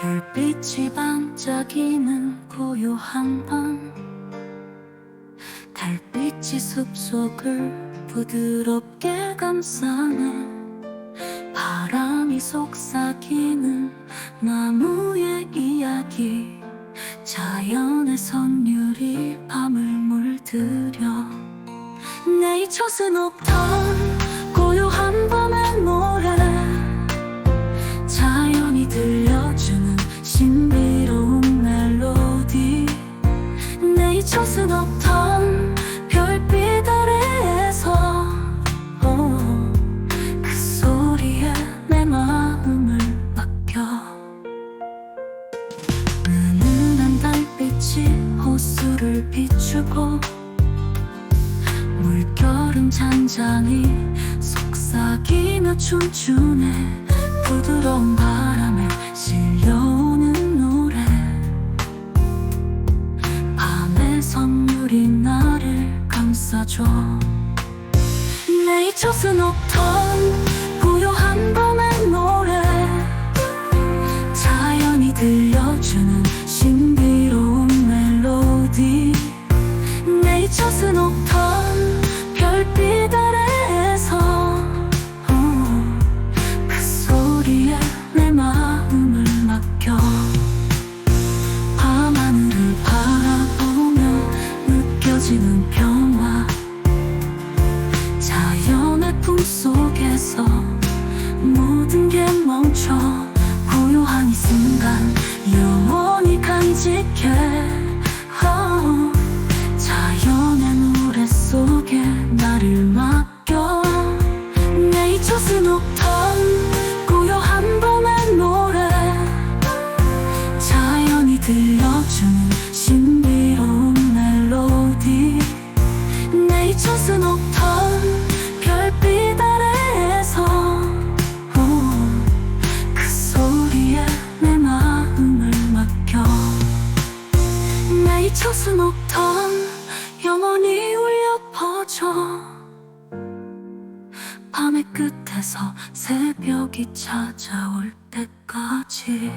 별빛이 반짝이는 고요한 밤 달빛이 숲속을 부드럽게 감싸네 바람이 속삭이는 나무의 이야기. 자연의 선율이 밤을 물들여. 네이처스 녹턴 네이처스 녹턴 별빛 아래에서 오, 그 소리에 내 마음을 맡겨. 은은한 달빛이 호수를 비추고 물결은 잔잔히 속삭이며 춤추네. 부드러운 바 감싸줘. 네이처스 녹턴 멈춰 고요한 이 순간 영원히 간직해. 어, 자연의 노래 속에 나를 맡겨. 네이처스 녹턴 고요한 밤의 노래. 자연이 들려주는 신비로운 멜로디. 네이처스 녹턴 네이처스 녹턴 영원히 울려 퍼져. 밤의 끝에서 새벽이 찾아올 때까지